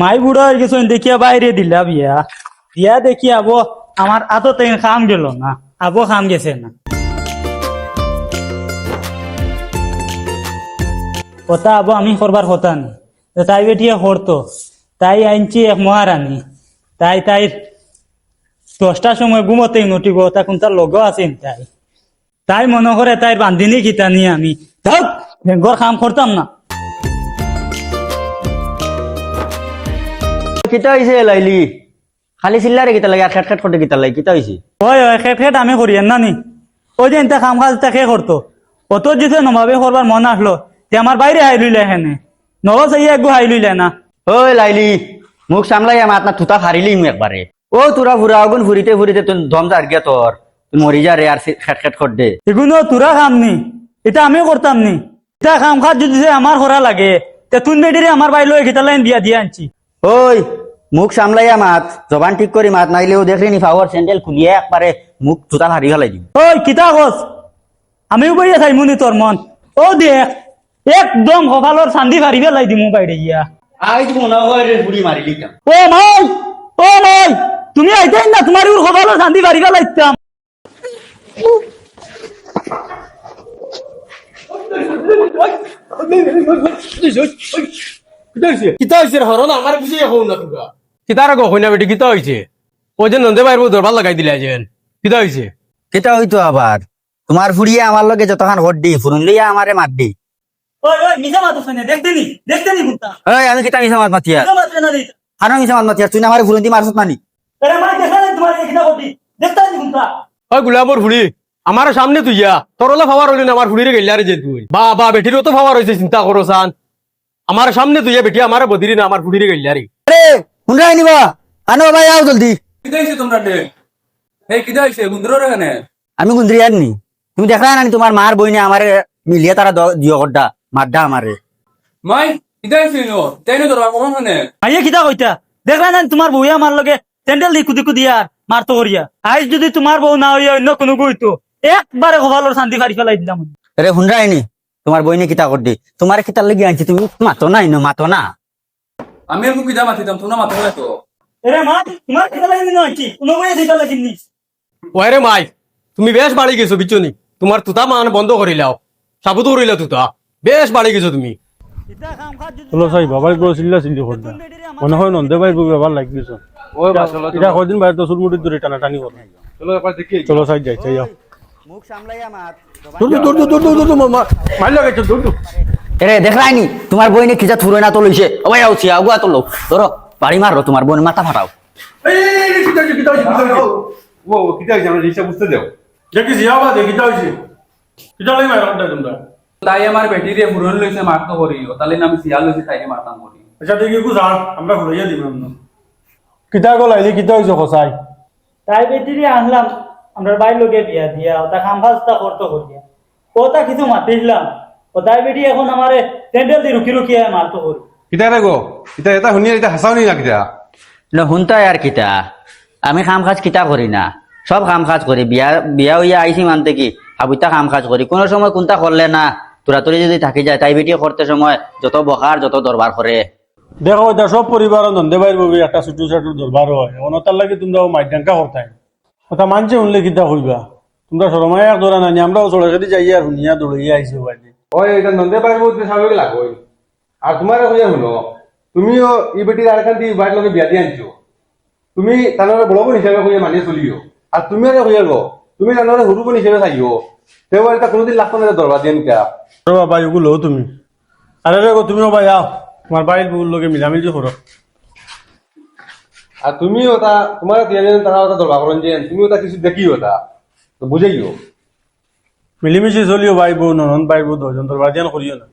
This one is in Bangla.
মাই বুড়ো হয়ে গেছো, দেখিয়া বাইরে দিলা বিয়া। দিয়া দেখি আবো আমার আতো তাই খাম গেল না, আবো খাম গেছে না। কথা আবো আমি করবার কথা নি তাই বেটিয়ে করতো তাই আনছি এক মহারানী, তাই তাই দশটার সময় ঘুমোতেই নটিব তখন তার লগ আছেন তাই। তাই মনে করে তাই বান্ধিনি খিতা নিয়ে আমি ঘর কাম করতাম না। কিতা হইছে লাইলি? খালি চিল্লারে কিতা লাগে আর খেট খেট করতে কিতা লাগে কিতা হইছে? ওই ওই খেট খেট আমি করি না নি ওই যে ইনতা কাম কাজ তাকে করতো অত যদি নভাবে করবার মন আসলো তে আমার বাইরে হাই লইলে এখানে নব চাই একগু হাই লইলে না। ওই লাইলি মুখ সামলাই আমার আপনার থুতা ফারিলি মু একবারে ও তোরা ফুরা আগুন ফুরিতে ফুরিতে তুই দম যার গিয়া তোর তুই মরি যা রে আর খেট খেট কর দে। এগুলো তোরা কাম নি। এটা আমি করতাম নি। এটা কাম কাজ যদি যে আমার করা লাগে তে তুন বেটিরে আমার বাইরে গীতা লাইন দিয়া দিয়া আনছি। ওই মুখ সামলাইয়া মাত জবান ঠিক করে মাত নাইলেও দেখলি নি পাওয়ার স্যান্ডেল খুলিয়ে একবারে মুখ থুতা ফারি ফেলাই দিবি ওই কিতা কস আমিও বইয়া চাই মুনি তোর মন। ও দেখ একদম কপালর শান্তি ফারি ফেলাই দিমু বাইরে গিয়া আই তো মনে হয় রে বুড়ি মারিলি কাম ও মাই ও মাই তুমি আইতাই না তোমার ওর কপালর শান্তি ফারি ফেলাইতাম কিতা হয়েছে হরণ আমার বুঝি এখন না তোরা কিতার গো হইনা বেটি কিতা হয়েছে ও যে নন্দে বাইর দরবার লাগাই দিলে যেন। কিতা হয়েছে কেটা হইতো আবার তোমার ফুরিয়ে আমার লগে যতক্ষণ হড্ডি ফুরুন লইয়া আমারে মারডি ওই ওই ওই আমি কিতা মিশা মাত মাতিয়া মিশা মাত মাতিয়া তুই ফুরুন দি। মারছত মানি ওই ফুড়ি আমার সামনে তুই যা তোরলা ফাওয়ার হইলি না আমার ফুড়িরে গেলে আরে যে তুই। বা বা বেটিরও তো ফাওয়ার হয়েছে চিন্তা করো সান আমার সামনে তুই বেটি আমার বদিরি না আমার ফুড়িরে গেলে আরে আরে শুনরাই নিবা আনো ভাই আও জলদি। কিতা হইছে তোমরা ডে হে কিতা হইছে গুন্দ্রর এখানে। আমি গুন্দ্রি আননি। তুমি দেখা না তোমার মার বইনে আমারে মিলিয়ে তারা দিও গড্ডা মারডা আমারে মাই কিতা হইছে নো? তাই নো তোর কোন মানে আইয়া কিতা কইতা? দেখলা না তোমার বউ আমার লগে স্যান্ডেল দিকু দিকু দিয়া মারতো করিয়া আজ যদি তোমার বউ না হইয়া অন্য কোনো কইতো একবারে কপালর শান্তি ফারি ফেলাই দিলাম। আরে শুনরাই নি তোমার বইনে কিতা করদি তোমার কিতার লাগি আনছি তুমি মাতো না ইনো মাতো না আমি আর কিতা মাতিতাম তোমরা মাথা তো। এরে মা তোমার কিতা লাগি না কি? কোনো বইয়া দিতা লাগিনি। ওরে মাই তুমি বেশ বাড়ি গেছো বিচনি। তোমার তুতা মান বন্ধ করিলাও সাবুত করিলা তুতা। বেশ বাড়ি গেছো তুমি। চলো চাই বাবাই করে চিল্লা চিল্লি করতে মনে হয় নন্দে ভাই ব্যাপার লাগিয়েছ এটা কদিন বাইরে তো চুলমুটির দূরে টানা টানি করে। চলো চাই যাই চাই যাও। মুখ সামলাইয়া মাত মারি লাগাইছো দূর দূর। এরে দেখাই নি তোমার বইনে কিতা থুরে না তো লইছে ও ভাই আউছি আগুয়া তো লো ধরো বাড়ি মারো তোমার বোন মাথা ফাটাও। দেখি কিটা তোমরা? তাই আমার বেটি রে ফুরন লইছে মারতো করি ও তাহলে আমি সিয়াল লইছে তাই মারতাম করি আচ্ছা দেখি কু যান আমরা ঘুরাইয়া দিব আমরা কিতা গো লাইলি কিতা হইছো খসাই তাই বেটিরে আনলাম আমরা বাইর লোকে বিয়া দিয়া ওটা কাম কাজটা করতো করিয়া। ওটা কিছু মাতিলাম ও বেটি এখন আমারে স্যান্ডেল দিয়ে রুকি রুকি মারতো করি কিতা রে গো? ইতা এটা শুনি এটা হাসাও নি না কিতা? না হুনতাই আর কিতা। আমি কাম কাজ কিতা করি না। সব কাম কাজ করি। বিয়া বিয়া হইয়া আইছি মানতে কি? হাবুতা কাম কাজ করি। কোনো সময় কোনটা করলে না? তোরা তোরে যদি থাকি যায় তাই বেটিয়ে করতে সময় যত বকার যত দরবার করে দেখো এটা সব পরিবার নন্দে ভাইয়ের বউ একটা ছোটো ছোটো দরবার হয়। অনতার লাগে তোমরা মাইডাঙ্কা করতাই কথা মানছে শুনলে কিতা কইবা তোমরা সরমায় এক ধরা নানি আমরাও চড়ে যাই আর শুনিয়া দৌড়িয়া আইসি বাইরে ওই এটা নন্দে পাই বহুত স্বাভাবিক লাগো আর তোমার হইয়া শুনো তুমিও ই বেটির আর এখান থেকে বাইর লগে বিয়া দিয়ে আনছো। তুমি তানরে বড় বোন হিসাবে হইয়া মানিয়ে চলিও। আর তুমি আরে হইয়া গো তুমি তানরে সরু বোন হিসাবে চাইও। তেও এটা কোনোদিন লাগতো না দরবার দিয়ে নিকা আরে বাবা এগুলো তুমি। আরে রে গো তুমিও ভাই আও। তোমার বাইর বউর লগে মিলামিলি করো। আর তুমিও তা তোমার দিয়ে তারা ওটা দরবার করেন যে তুমিও তা কিছু দেখিও তা তো বুঝাইও। মিলিমিশি চলিও ভাই বউ ননন ভাই বউ দশজন দরবার দিয়ান করিও না।